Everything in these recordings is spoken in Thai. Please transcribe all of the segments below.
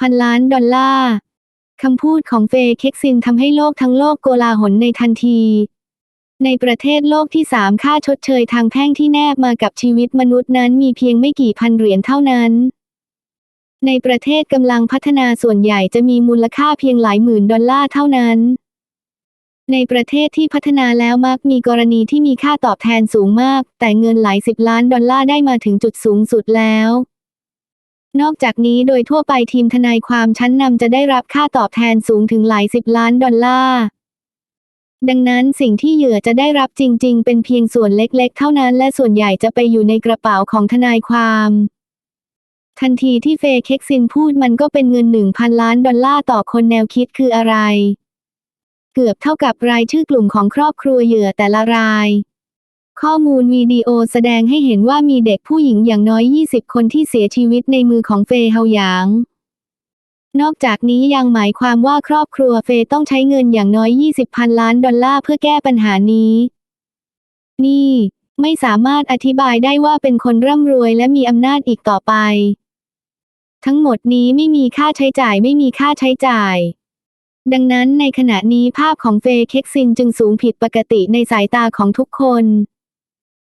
พันล้านดอลลาร์คำพูดของเฟย์เค็กซินทำให้โลกทั้งโลกโกลาหลในทันที ในประเทศโลกที่สามค่าชดเชยทางแพ่งที่แนบมากับชีวิตมนุษย์นั้นมีเพียงไม่กี่พันเหรียญเท่านั้น ในประเทศกำลังพัฒนาส่วนใหญ่จะมีมูลค่าเพียงหลายหมื่นดอลลาร์เท่านั้น ในประเทศที่พัฒนาแล้วมักมีกรณีที่มีค่าตอบแทนสูงมาก แต่เงินหลายสิบล้านดอลลาร์ได้มาถึงจุดสูงสุดแล้ว นอกจากนี้โดยทั่วไปทีมทนายความชั้นนำจะได้รับค่าตอบแทนสูงถึงหลายสิบล้านดอลลาร์ ดังนั้นสิ่งที่เหยื่อจะได้รับจริง ๆ เป็นเพียงส่วนเล็ก ๆ เท่านั้น และส่วนใหญ่จะไปอยู่ในกระเป๋าของทนายความ ทันทีที่เฟย์เค็กซินพูดมันก็เป็นเงินหนึ่งพันล้านดอลลาร์ต่อคนแนวคิดคืออะไร เกือบเท่ากับรายชื่อกลุ่มของครอบครัวเหยื่อแต่ละราย ข้อมูลวิดีโอแสดงให้เห็นว่ามีเด็กผู้หญิงอย่างน้อย 20 คนที่เสียชีวิตในมือของเฟย์เฮาหยาง นอกจากนี้ยังหมายความว่าครอบครัวเฟย์ต้องใช้เงินอย่างน้อย 20พันล้านดอลลาร์เพื่อแก้ปัญหานี้ นี่ไม่สามารถอธิบายได้ว่าเป็นคนร่ำรวยและมีอำนาจอีกต่อไป ทั้งหมดนี้ไม่มีค่าใช้จ่ายไม่มีค่าใช้จ่าย ดังนั้นในขณะนี้ภาพของเฟย์เค็กซินจึงสูงผิดปกติในสายตาของทุกคน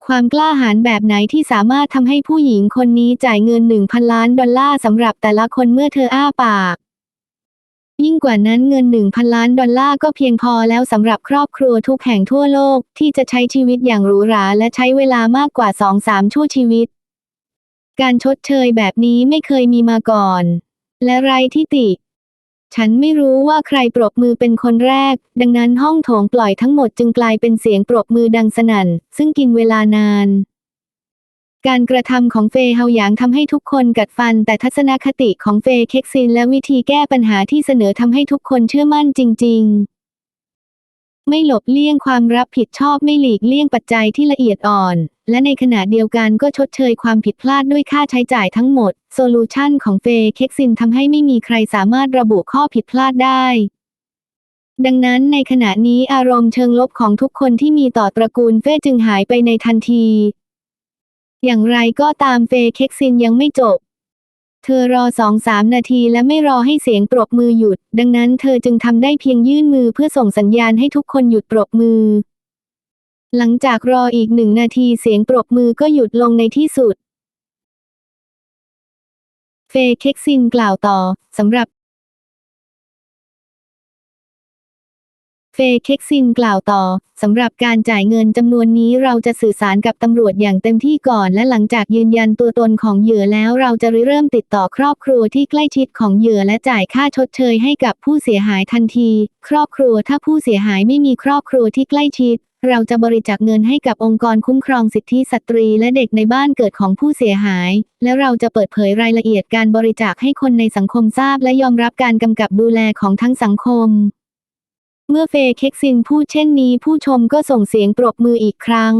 ความกล้าหาญแบบไหนที่สามารถทำให้ผู้หญิงคนนี้จ่ายเงิน 1,000 ล้านดอลลาร์สำหรับแต่ละคนเมื่อเธออ้าปาก ยิ่งกว่านั้นเงิน 1,000 ล้านดอลลาร์ก็เพียงพอแล้วสำหรับครอบครัวทุกแห่งทั่วโลก ที่จะใช้ชีวิตอย่างหรูหราและใช้เวลามากกว่า 2-3 ชั่วชีวิต การชดเชยแบบนี้ไม่เคยมีมาก่อน และไรที่ติ ฉันไม่รู้ว่าใครปรบมือเป็นคนแรก ดังนั้นห้องโถงปล่อยทั้งหมดจึงกลายเป็นเสียงปรบมือดังสนั่น ซึ่งกินเวลานาน การกระทำของเฟย์เฮาหยางทำให้ทุกคนกัดฟัน แต่ทัศนคติของเฟย์เค็กซินและวิธีแก้ปัญหาที่เสนอทำให้ทุกคนเชื่อมั่นจริง ๆ ไม่หลบเลี่ยงความรับผิดชอบไม่หลีกเลี่ยงปัจจัยที่ละเอียดอ่อน และในขณะเดียวกันก็ชดเชยความผิดพลาดด้วยค่าใช้จ่ายทั้งหมด โซลูชันของเฟย์เค็กซินทำให้ไม่มีใครสามารถระบุข้อผิดพลาดได้ ดังนั้นในขณะนี้อารมณ์เชิงลบของทุกคนที่มีต่อตระกูลเฟ่จึงหายไปในทันที อย่างไรก็ตามเฟย์เค็กซินยังไม่จบ เธอรอสองสามนาทีและไม่รอให้เสียงปรบมือหยุด ดังนั้นเธอจึงทำได้เพียงยื่นมือเพื่อส่งสัญญาณให้ทุกคนหยุดปรบมือ หลังจากรออีกหนึ่งนาทีเสียงปรบมือก็หยุดลงในที่สุดเฟเค็กซินกล่าวต่อ สำหรับ เฟเค็กซินกล่าวต่อ สำหรับการจ่ายเงินจำนวนนี้เราจะสื่อสารกับตำรวจอย่างเต็มที่ก่อน และหลังจากยืนยันตัวตนของเหยื่อแล้วเราจะริเริ่มติดต่อครอบครัวที่ใกล้ชิดของเหยื่อและจ่ายค่าชดเชยให้กับผู้เสียหายทันที ครอบครัวถ้าผู้เสียหายไม่มีครอบครัวที่ใกล้ชิด เราจะบริจาคเงินให้กับองค์กรคุ้มครองสิทธิสตรีและเด็กในบ้านเกิดของผู้เสียหาย และเราจะเปิดเผยรายละเอียดการบริจาคให้คนในสังคมทราบ และยอมรับการกำกับดูแลของทั้งสังคม เมื่อเฟย์เค็กซินพูดเช่นนี้ผู้ชมก็ส่งเสียงปรบมืออีกครั้ง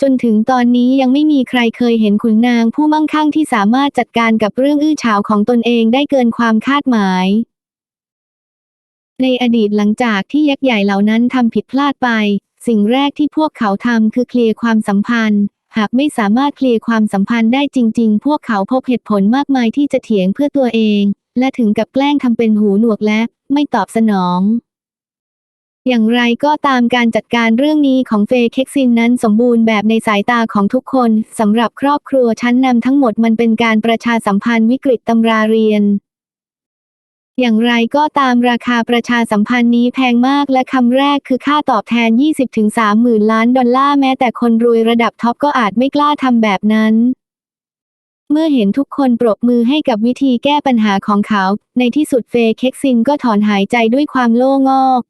จนถึงตอนนี้ยังไม่มีใครเคยเห็นขุนนางผู้มั่งคั่งที่สามารถจัดการกับเรื่องอื้อฉาวของตนเองได้เกินความคาดหมาย ในอดีตหลังจากที่ยักษ์ใหญ่เหล่านั้นทำผิดพลาดไป สิ่งแรกที่พวกเขาทำคือเคลียร์ความสัมพันธ์ หากไม่สามารถเคลียร์ความสัมพันธ์ได้จริง ๆ พวกเขาพบเหตุผลมากมายที่จะเถียงเพื่อตัวเอง และถึงกับแกล้งทำเป็นหูหนวกและไม่ตอบสนอง อย่างไรก็ตามการจัดการเรื่องนี้ของเฟย์เค็กซินนั้นสมบูรณ์แบบในสายตาของทุกคนสำหรับครอบครัวชั้นนำทั้งหมดมันเป็นการประชาสัมพันธ์วิกฤตตำราเรียนอย่างไรก็ตามราคาประชาสัมพันธ์นี้แพงมากและคำแรกคือค่าตอบแทน 20-30,000ล้านดอลลาร์แม้แต่คนรวยระดับท็อปก็อาจไม่กล้าทำแบบนั้น เมื่อเห็นทุกคนปรบมือให้กับวิธีแก้ปัญหาของเขา ในที่สุดเฟย์เค็กซินก็ถอนหายใจด้วยความโล่งอก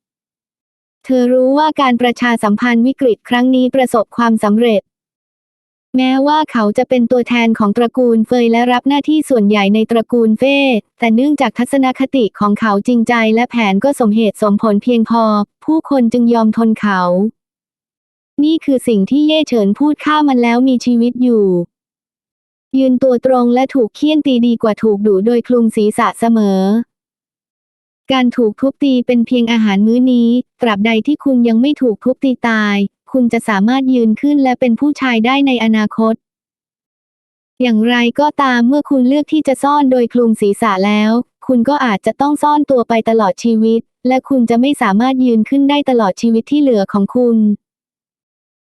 เธอรู้ว่าการประชาสัมพันธ์วิกฤตครั้งนี้ประสบความสำเร็จ แม้ว่าเขาจะเป็นตัวแทนของตระกูลเฟยและรับหน้าที่ส่วนใหญ่ในตระกูลเฟ่แต่เนื่องจากทัศนคติของเขาจริงใจและแผนก็สมเหตุสมผลเพียงพอ ผู้คนจึงยอมทนเขา นี่คือสิ่งที่เย่เฉินพูดฆ่ามันแล้วมีชีวิตอยู่ ยืนตัวตรงและถูกเคี่ยนตีดีกว่าถูกดุโดยคลุมศีรษะเสมอ การถูกทุบตีเป็นเพียงอาหารมื้อนี้ ตราบใดที่คุณยังไม่ถูกทุบตีตาย คุณจะสามารถยืนขึ้นและเป็นผู้ชายได้ในอนาคต อย่างไรก็ตามเมื่อคุณเลือกที่จะซ่อนโดยคลุมศีรษะแล้ว คุณก็อาจจะต้องซ่อนตัวไปตลอดชีวิต และคุณจะไม่สามารถยืนขึ้นได้ตลอดชีวิตที่เหลือของคุณ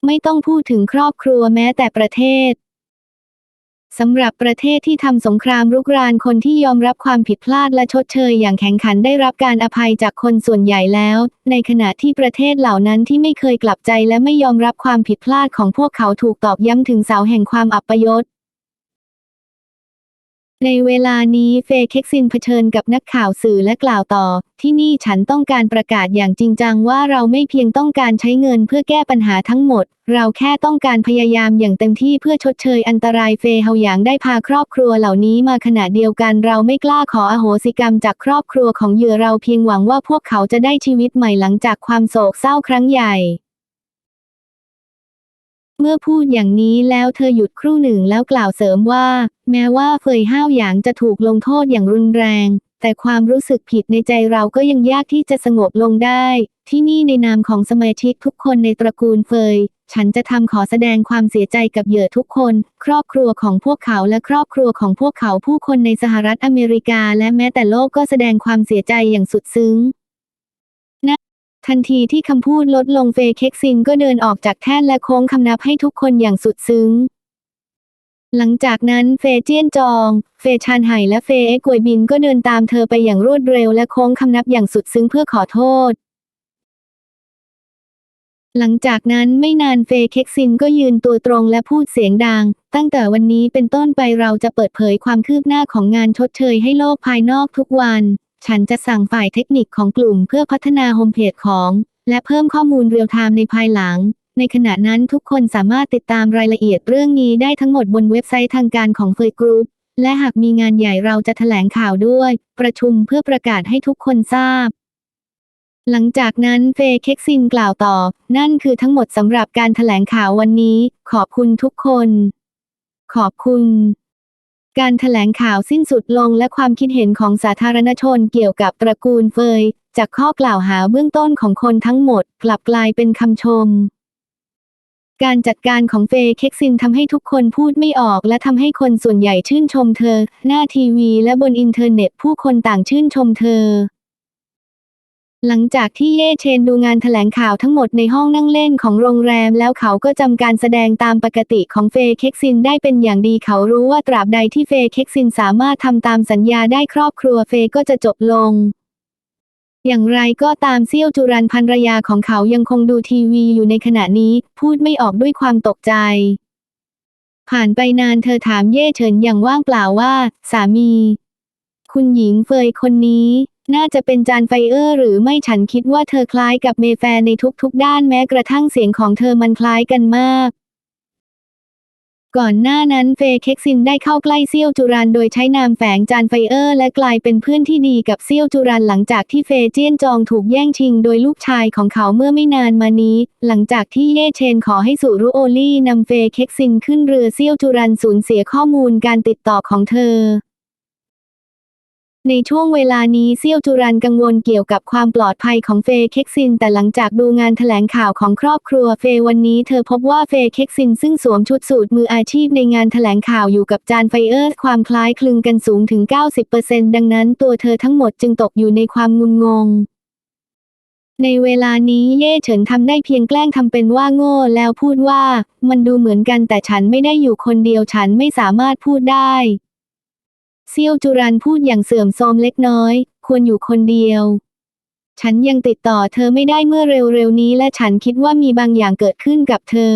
ไม่ต้องพูดถึงครอบครัวแม้แต่ประเทศ สำหรับประเทศที่ทำสงครามรุกรานคนที่ยอมรับความผิดพลาดและชดเชยอย่างแข็งขันได้รับการอภัยจากคนส่วนใหญ่แล้ว ในขณะที่ประเทศเหล่านั้นที่ไม่เคยกลับใจและไม่ยอมรับความผิดพลาดของพวกเขาถูกตอบย้ำถึงเสาแห่งความอัปยศ ในเวลานี้เฟยเค็กซินเผชิญกับนักข่าวสื่อและกล่าวต่อ ที่นี่ฉันต้องการประกาศอย่างจริงจังว่าเราไม่เพียงต้องการใช้เงินเพื่อแก้ปัญหาทั้งหมด เราแค่ต้องการพยายามอย่างเต็มที่เพื่อชดเชยอันตรายเฟยเฮาหยางได้พาครอบครัวเหล่านี้มาขณะเดียวกันเราไม่กล้าขออโหสิกรรมจากครอบครัวของเหยื่อเราเพียงหวังว่าพวกเขาจะได้ชีวิตใหม่หลังจากความโศกเศร้าครั้งใหญ่เมื่อพูดอย่างนี้แล้วเธอหยุดครู่หนึ่งแล้วกล่าวเสริมว่า แม้ว่าเฟยห้าวหยางจะถูกลงโทษอย่างรุนแรง แต่ความรู้สึกผิดในใจเราก็ยังยากที่จะสงบลงได้ ที่นี่ในนามของสมาชิกทุกคนในตระกูลเฟย ฉันจะทำขอแสดงความเสียใจกับเหยื่อทุกคน ครอบครัวของพวกเขาและครอบครัวของพวกเขาผู้คนในสหรัฐอเมริกา และแม้แต่โลกก็แสดงความเสียใจอย่างสุดซึ้งทันทีที่คำพูดลดลงเฟย์เค็กซินก็เดินออกจากแท่นและโค้งคำนับให้ทุกคนอย่างสุดซึ้ง หลังจากนั้นเฟย์เจี้ยนจอง เฟย์ชานไห่และเฟย์เอ็กกวยบินก็เดินตามเธอไปอย่างรวดเร็วและโค้งคำนับอย่างสุดซึ้งเพื่อขอโทษ หลังจากนั้นไม่นานเฟย์เค็กซินก็ยืนตัวตรงและพูดเสียงดัง ตั้งแต่วันนี้เป็นต้นไปเราจะเปิดเผยความคืบหน้าของงานชดเชยให้โลกภายนอกทุกวัน ฉันจะสั่งฝ่ายเทคนิคของกลุ่มเพื่อพัฒนาโฮมเพจของ และเพิ่มข้อมูลเรียลไทม์ในภายหลัง ในขณะนั้นทุกคนสามารถติดตามรายละเอียดเรื่องนี้ได้ทั้งหมดบนเว็บไซต์ทางการของเฟยกรุ๊ปและหากมีงานใหญ่เราจะแถลงข่าวด้วย ประชุมเพื่อประกาศให้ทุกคนทราบ หลังจากนั้นเฟย์เค็กซินกล่าวต่อ นั่นคือทั้งหมดสำหรับการแถลงข่าววันนี้ ขอบคุณทุกคน ขอบคุณการแถลงข่าวสิ้นสุดลงและความคิดเห็นของสาธารณชนเกี่ยวกับตระกูลเฟย จากข้อกล่าวหาเบื้องต้นของคนทั้งหมด กลับกลายเป็นคำชม การจัดการของเฟย์เค็กซินทำให้ทุกคนพูดไม่ออก และทำให้คนส่วนใหญ่ชื่นชมเธอ หน้าทีวีและบนอินเทอร์เน็ตผู้คนต่างชื่นชมเธอ หลังจากที่เย่เชนดูงานแถลงข่าวทั้งหมดในห้องนั่งเล่นของโรงแรม แล้วเขาก็จำการแสดงตามปกติของเฟย์เค็กซินได้เป็นอย่างดีเขารู้ว่าตราบใดที่เฟย์เค็กซินสามารถทำตามสัญญาได้ครอบครัวเฟย์ก็จะจบลง อย่างไรก็ตามเซี่ยวจุรันภรรยาของเขายังคงดูทีวีอยู่ในขณะนี้ พูดไม่ออกด้วยความตกใจ ผ่านไปนานเธอถามเย่เฉินอย่างว่างเปล่าว่า สามี คุณหญิงเฟยคนนี้ น่าจะเป็นจานไฟเออร์หรือไม่ฉันคิดว่าเธอคล้ายกับเมแฟนในทุกๆด้านแม้กระทั่งเสียงของเธอมันคล้ายกันมาก ก่อนหน้านั้นเฟย์เค็กซินได้เข้าใกล้เซี่ยวจุรันโดยใช้นามแฝงจานไฟเออร์และกลายเป็นเพื่อนที่ดีกับเซี่ยวจุรันหลังจากที่เฟย์เจี้ยนจองถูกแย่งชิงโดยลูกชายของเขาเมื่อไม่นานมานี้ หลังจากที่เย่เชนขอให้สุรุโอลี่นำเฟย์เค็กซินขึ้นเรือเซี่ยวจุรันสูญเสียข้อมูลการติดต่อของเธอ ในช่วงเวลานี้เซี่ยวจุรันกังวลเกี่ยวกับความปลอดภัยของเฟย์เค็กซิน แต่หลังจากดูงานแถลงข่าวของครอบครัวเฟย์วันนี้เธอพบว่าเฟย์เค็กซินซึ่งสวมชุดสูทมืออาชีพในงานแถลงข่าวอยู่กับจานไฟเออร์ความคล้ายคลึงกันสูงถึง 90%ดังนั้นตัวเธอทั้งหมดจึงตกอยู่ในความงุนงง ในเวลานี้เย่เฉินทำได้เพียงแกล้งทำเป็นว่าโง่แล้วพูดว่า มันดูเหมือนกันแต่ฉันไม่ได้อยู่คนเดียวฉันไม่สามารถพูดได้ เซียวจุรันพูดอย่างเสื่อมโทรมเล็กน้อย ควรอยู่คนเดียว ฉันยังติดต่อเธอไม่ได้เมื่อเร็วๆนี้และฉันคิดว่ามีบางอย่างเกิดขึ้นกับเธอ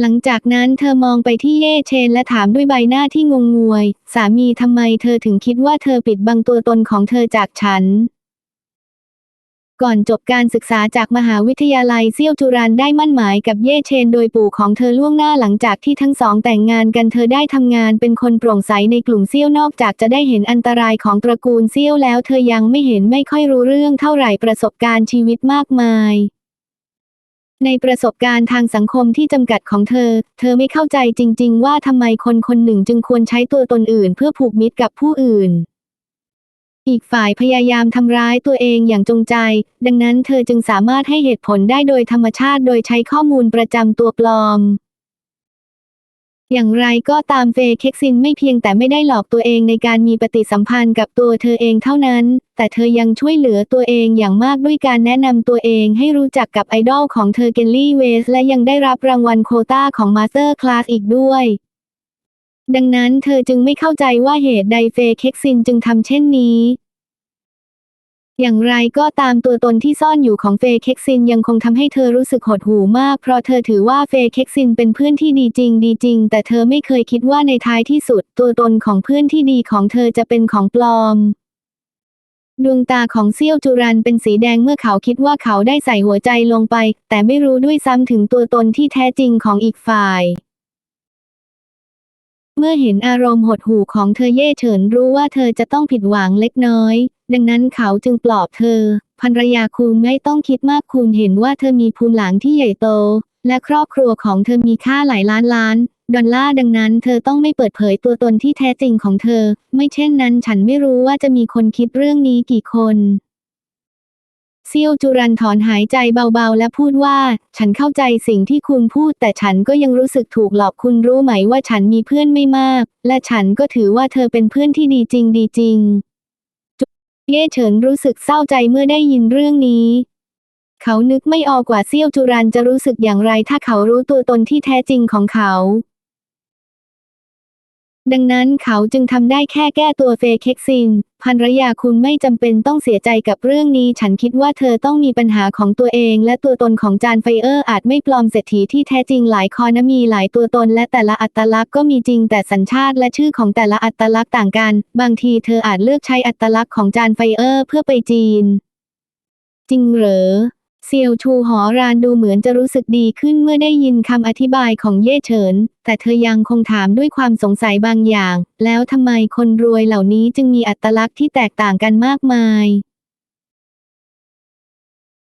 หลังจากนั้นเธอมองไปที่เย่เชนและถามด้วยใบหน้าที่งงงวย สามีทำไมเธอถึงคิดว่าเธอปิดบังตัวตนของเธอจากฉัน ก่อนจบการศึกษาจากมหาวิทยาลัยเซี่ยวจุรันได้มั่นหมายกับเย่เชนโดยปู่ของเธอล่วงหน้าหลังจากที่ทั้งสองแต่งงานกันเธอได้ทำงานเป็นคนโปร่งใสในกลุ่มเซี่ยวนอกจากจะได้เห็นอันตรายของตระกูลเซี่ยวแล้วเธอยังไม่เห็นไม่ค่อยรู้เรื่องเท่าไหร่ประสบการณ์ชีวิตมากมายในประสบการณ์ทางสังคมที่จำกัดของเธอ เธอไม่เข้าใจจริง ๆ ว่าทำไมคนคนหนึ่งจึงควรใช้ตัวตนอื่น เพื่อผูกมิตรกับผู้อื่น อีกฝ่ายพยายามทำร้ายตัวเองอย่างจงใจ ดังนั้นเธอจึงสามารถให้เหตุผลได้โดยธรรมชาติโดยใช้ข้อมูลประจำตัวปลอม อย่างไรก็ตามเฟเค็กซินไม่เพียงแต่ไม่ได้หลอกตัวเองในการมีปฏิสัมพันธ์กับตัวเธอเองเท่านั้น แต่เธอยังช่วยเหลือตัวเองอย่างมากด้วยการแนะนำตัวเองให้รู้จักกับไอดอลของเธอเกลลี่เวสและยังได้รับรางวัลโคต้าของมาสเตอร์คลาสอีกด้วย ดังนั้นเธอจึงไม่เข้าใจว่าเหตุใดเฟย์เค็กซินจึงทำเช่นนี้ อย่างไรก็ตามตัวตนที่ซ่อนอยู่ของเฟย์เค็กซินยังคงทำให้เธอรู้สึกหดหู่มาก เพราะเธอถือว่าเฟย์เค็กซินเป็นเพื่อนที่ดีจริงดีจริง แต่เธอไม่เคยคิดว่าในท้ายที่สุด ตัวตนของเพื่อนที่ดีของเธอจะเป็นของปลอมดวงตาของเซี่ยวจุรันเป็นสีแดงเมื่อเขาคิดว่าเขาได้ใส่หัวใจลงไป แต่ไม่รู้ด้วยซ้ำถึงตัวตนที่แท้จริงของอีกฝ่าย เมื่อเห็นอารมณ์หดหู่ของเธอเย่เฉินรู้ว่าเธอจะต้องผิดหวังเล็กน้อย ดังนั้นเขาจึงปลอบเธอภรรยาคุณไม่ต้องคิดมากคุณเห็นว่าเธอมีภูมิหลังที่ใหญ่โต และครอบครัวของเธอมีค่าหลายล้านล้าน ดอลลาร์ดังนั้นเธอต้องไม่เปิดเผยตัวตนที่แท้จริงของเธอ ไม่เช่นนั้นฉันไม่รู้ว่าจะมีคนคิดเรื่องนี้กี่คน เซียวจุรันถอนหายใจเบาๆ และพูดว่า ฉันเข้าใจสิ่งที่คุณพูด แต่ฉันก็ยังรู้สึกถูกหลอกคุณรู้ไหมว่าฉันมีเพื่อนไม่มาก และฉันก็ถือว่าเธอเป็นเพื่อนที่ดีจริงดีจริงจุเย่เฉินรู้สึกเศร้าใจเมื่อได้ยินเรื่องนี้ เขานึกไม่ออกว่าเซียวจุรันจะรู้สึกอย่างไรถ้าเขารู้ตัวตนที่แท้จริงของเขา ดังนั้นเขาจึงทำได้แค่แก้ตัวเฟเค็กซินภรรยาคุณไม่จำเป็นต้องเสียใจกับเรื่องนี้ ฉันคิดว่าเธอต้องมีปัญหาของตัวเอง และตัวตนของจานไฟเออร์อาจไม่ปลอมเศรษฐีที่แท้จริงหลายคอนมีหลายตัวตน และแต่ละอัตลักษณ์ก็มีจริงแต่สัญชาติและชื่อของแต่ละอัตลักษณ์ต่างกัน บางทีเธออาจเลือกใช้อัตลักษณ์ของจานไฟเออร์เพื่อไปจีน จริงเหรอ เซียวชูหอรานดูเหมือนจะรู้สึกดีขึ้นเมื่อได้ยินคำอธิบายของเย่เฉิน แต่เธอยังคงถามด้วยความสงสัยบางอย่าง แล้วทำไมคนรวยเหล่านี้จึงมีอัตลักษณ์ที่แตกต่างกันมากมาย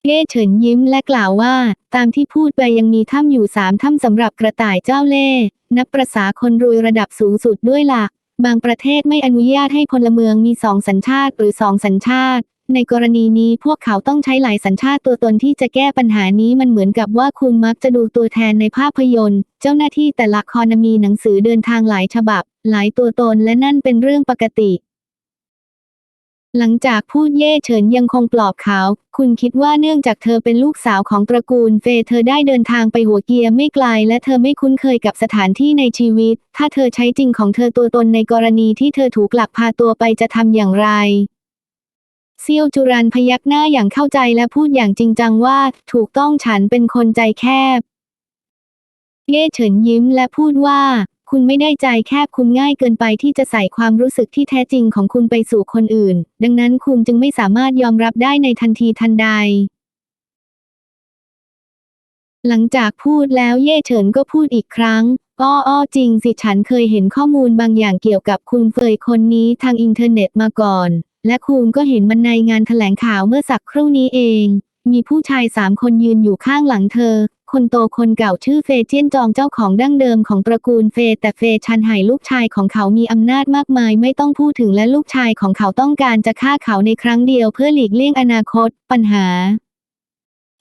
เย่เฉินยิ้มและกล่าวว่า ตามที่พูดไปยังมีถ้ำอยู่สามถ้ำสำหรับกระต่ายเจ้าเล่ห์นับประษาคนรวยระดับสูงสุดด้วยล่ะบางประเทศไม่อนุญาตให้พลเมืองมีสองสัญชาติหรือสองสัญชาติ ในกรณีนี้พวกเขาต้องใช้หลายสัญชาติตัวตนที่จะแก้ปัญหานี้มันเหมือนกับว่าคุณมักจะดูตัวแทนในภาพยนตร์ เจ้าหน้าที่แต่ละครมีหนังสือเดินทางหลายฉบับ หลายตัวตนและนั่นเป็นเรื่องปกติ หลังจากพูดเย่เฉินยังคงปลอบเขา คุณคิดว่าเนื่องจากเธอเป็นลูกสาวของตระกูลเฟยเธอได้เดินทางไปหัวเกียร์ไม่ไกล และเธอไม่คุ้นเคยกับสถานที่ในชีวิต ถ้าเธอใช้จริงของเธอตัวตนในกรณีที่เธอถูกหลักพาตัวไปจะทำอย่างไร เซียวจุรันพยักหน้าอย่างเข้าใจและพูดอย่างจริงจังว่า ถูกต้องฉันเป็นคนใจแคบ เย่เฉินยิ้มและพูดว่า คุณไม่ได้ใจแคบคุณง่ายเกินไปที่จะใส่ความรู้สึกที่แท้จริงของคุณไปสู่คนอื่น ดังนั้นคุณจึงไม่สามารถยอมรับได้ในทันทีทันใด หลังจากพูดแล้วเย่เฉินก็พูดอีกครั้งอ้ออ้อจริงสิฉันเคยเห็นข้อมูลบางอย่างเกี่ยวกับคุณเฟยคนนี้ทางอินเทอร์เน็ตมาก่อน และคุณก็เห็นมันในงานแถลงข่าวเมื่อสักครู่นี้เอง มีผู้ชายสามคนยืนอยู่ข้างหลังเธอ คนโตคนเก่าชื่อเฟเจียนจองเจ้าของดั้งเดิมของตระกูลเฟ แต่เฟชันไห่ลูกชายของเขามีอำนาจมากมายไม่ต้องพูดถึงและลูกชายของเขาต้องการจะฆ่าเขาในครั้งเดียวเพื่อหลีกเลี่ยงอนาคต ปัญหา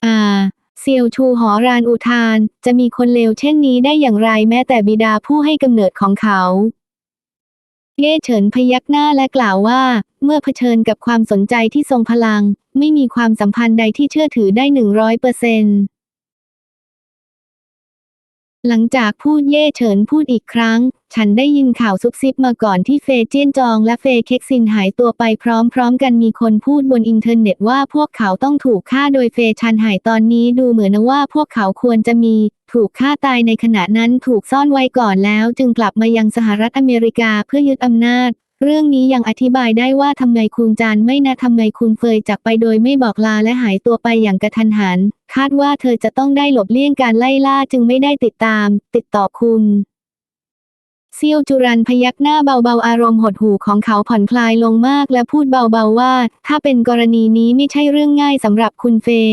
อ่าเซียวชูหอรานอุทาน จะมีคนเลวเช่นนี้ได้อย่างไรแม้แต่บิดาผู้ให้กำเนิดของเขา เย่เฉินพยักหน้าและกล่าวว่าเมื่อเผชิญกับความสนใจที่ทรงพลัง ไม่มีความสัมพันธ์ใดที่เชื่อถือได้หนึ่งร้อยเปอร์เซนต์หลังจากพูดเย่เฉินพูดอีกครั้ง ฉันได้ยินข่าวซุบซิบมาก่อนที่เฟเจียนจองและเฟเค็กซินหายตัวไปพร้อมๆ กันมีคนพูดบนอินเทอร์เน็ตว่าพวกเขาต้องถูกฆ่าโดยเฟชันหายตอนนี้ดูเหมือนว่าพวกเขาควรจะมี ถูกฆ่าตายในขณะนั้นถูกซ่อนไว้ก่อนแล้ว จึงกลับมายังสหรัฐอเมริกาเพื่อยึดอำนาจ เรื่องนี้ยังอธิบายได้ว่าทำไมคุณจานไม่นะทำไมคุณเฟยจากไปโดยไม่บอกลาและหายตัวไปอย่างกระทันหัน คาดว่าเธอจะต้องได้หลบเลี่ยงการไล่ล่าจึงไม่ได้ติดตาม ติดต่อคุณเซียวจุรันพยักหน้าเบาๆอารมณ์หดหู่ของเขาผ่อนคลายลงมากและพูดเบาๆว่า ถ้าเป็นกรณีนี้ไม่ใช่เรื่องง่ายสำหรับคุณเฟย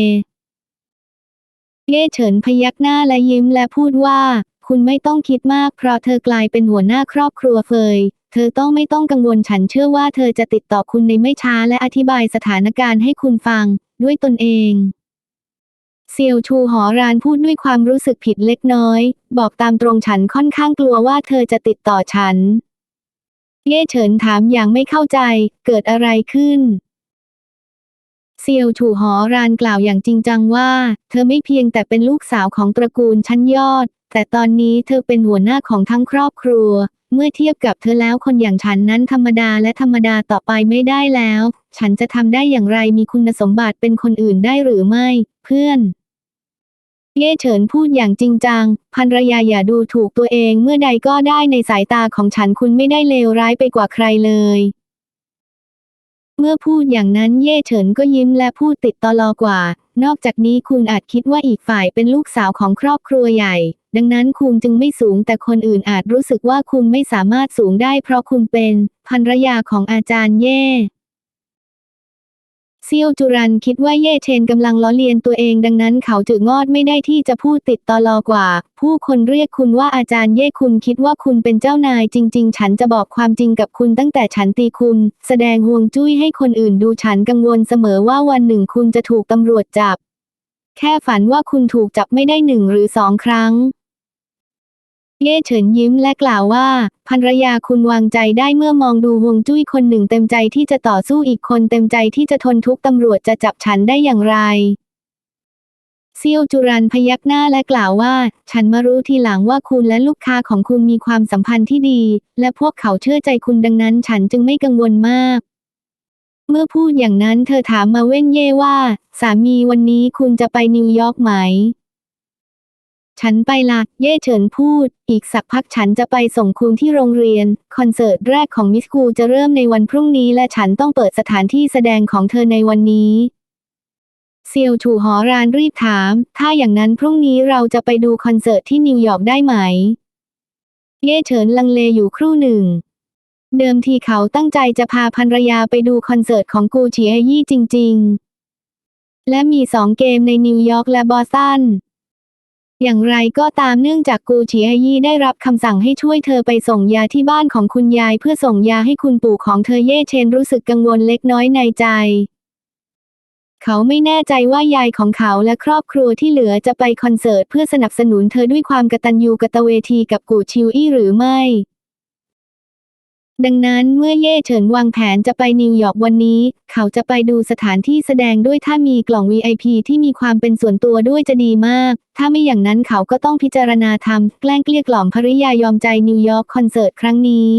เย่เฉินพยักหน้าและยิ้มและพูดว่า คุณไม่ต้องคิดมากเพราะเธอกลายเป็นหัวหน้าครอบครัวเฟย เธอต้องไม่ต้องกังวลฉันเชื่อว่าเธอจะติดต่อคุณในไม่ช้าและอธิบายสถานการณ์ให้คุณฟัง ด้วยตนเองเซียวชูหอรานพูดด้วยความรู้สึกผิดเล็กน้อย บอกตามตรงฉันค่อนข้างกลัวว่าเธอจะติดต่อฉัน เย่เฉินถามอย่างไม่เข้าใจ เกิดอะไรขึ้น เซียวชูหอรานกล่าวอย่างจริงจังว่า เธอไม่เพียงแต่เป็นลูกสาวของตระกูลชั้นยอด แต่ตอนนี้เธอเป็นหัวหน้าของทั้งครอบครัว เมื่อเทียบกับเธอแล้วคนอย่างฉันนั้นธรรมดาและธรรมดาต่อไปไม่ได้แล้ว ฉันจะทำได้อย่างไรมีคุณสมบัติเป็นคนอื่นได้หรือไม่ เพื่อนเย่เฉินพูดอย่างจริงจังภรรยาอย่าดูถูกตัวเองเมื่อใดก็ได้ในสายตาของฉันคุณไม่ได้เลวร้ายไปกว่าใครเลย เมื่อพูดอย่างนั้นเย่เฉินก็ยิ้มและพูดติดตลอกว่า นอกจากนี้คุณอาจคิดว่าอีกฝ่ายเป็นลูกสาวของครอบครัวใหญ่ ดังนั้นคุณจึงไม่สูงแต่คนอื่นอาจรู้สึกว่าคุณไม่สามารถสูงได้เพราะคุณเป็นภรรยาของอาจารย์เย่ เซียวจุรันคิดว่าเย่เชนกำลังล้อเลียนตัวเองดังนั้นเขาจึงงอดไม่ได้ที่จะพูดติดตอลอกว่า ผู้คนเรียกคุณว่าอาจารย์เย่คุณคิดว่าคุณเป็นเจ้านายจริง ๆ ฉันจะบอกความจริงกับคุณตั้งแต่ฉันตีคุณ แสดงห่วงจุ้ยให้คนอื่นดูฉันกังวลเสมอว่าวันหนึ่งคุณจะถูกตำรวจจับ แค่ฝันว่าคุณถูกจับไม่ได้หนึ่งหรือสองครั้ง เย่เฉินยิ้มและกล่าวว่าภรรยาคุณวางใจได้เมื่อมองดูฮวงจุ้ยคนหนึ่งเต็มใจที่จะต่อสู้อีกคนเต็มใจที่จะทนทุกข์ตำรวจจะจับฉันได้อย่างไรเซียวจุรันพยักหน้าและกล่าวว่า ฉันมารู้ทีหลังว่าคุณและลูกค้าของคุณมีความสัมพันธ์ที่ดี และพวกเขาเชื่อใจคุณดังนั้นฉันจึงไม่กังวลมาก เมื่อพูดอย่างนั้นเธอถามมาเว้นเย่ว่า สามีวันนี้คุณจะไปนิวยอร์กไหม ฉันไปละเย่เฉินพูด อีกสักพักฉันจะไปส่งคุณที่โรงเรียน คอนเสิร์ตแรกของมิสคูจะเริ่มในวันพรุ่งนี้และฉันต้องเปิดสถานที่แสดงของเธอในวันนี้ เซียวฉูหอรานรีบถาม ถ้าอย่างนั้นพรุ่งนี้เราจะไปดูคอนเสิร์ตที่นิวยอร์กได้ไหม เย่เฉินลังเลอยู่ครู่หนึ่ง เดิมทีเขาตั้งใจจะพาภรรยาไปดูคอนเสิร์ตของกูเฉียยี่จริง ๆ และมีสองเกมในนิวยอร์กและบอสตัน อย่างไรก็ตามเนื่องจากกูเฉียยี่ได้รับคำสั่งให้ช่วยเธอไปส่งยาที่บ้านของคุณยายเพื่อส่งยาให้คุณปู่ของเธอเย่เชนรู้สึกกังวลเล็กน้อยในใจ เขาไม่แน่ใจว่ายายของเขาและครอบครัวที่เหลือจะไปคอนเสิร์ตเพื่อสนับสนุนเธอด้วยความกตัญญูกตเวทีกับกูชิวอี้หรือไม่ ดังนั้นเมื่อเย่เฉินวางแผนจะไปนิวยอร์กวันนี้ เขาจะไปดูสถานที่แสดงด้วยถ้ามีกล่อง VIP ที่มีความเป็นส่วนตัวด้วยจะดีมาก ถ้าไม่อย่างนั้นเขาก็ต้องพิจารณาทำแกล้งเกลี้ยกล่อมภริยายอมใจนิวยอร์กคอนเสิร์ตครั้งนี้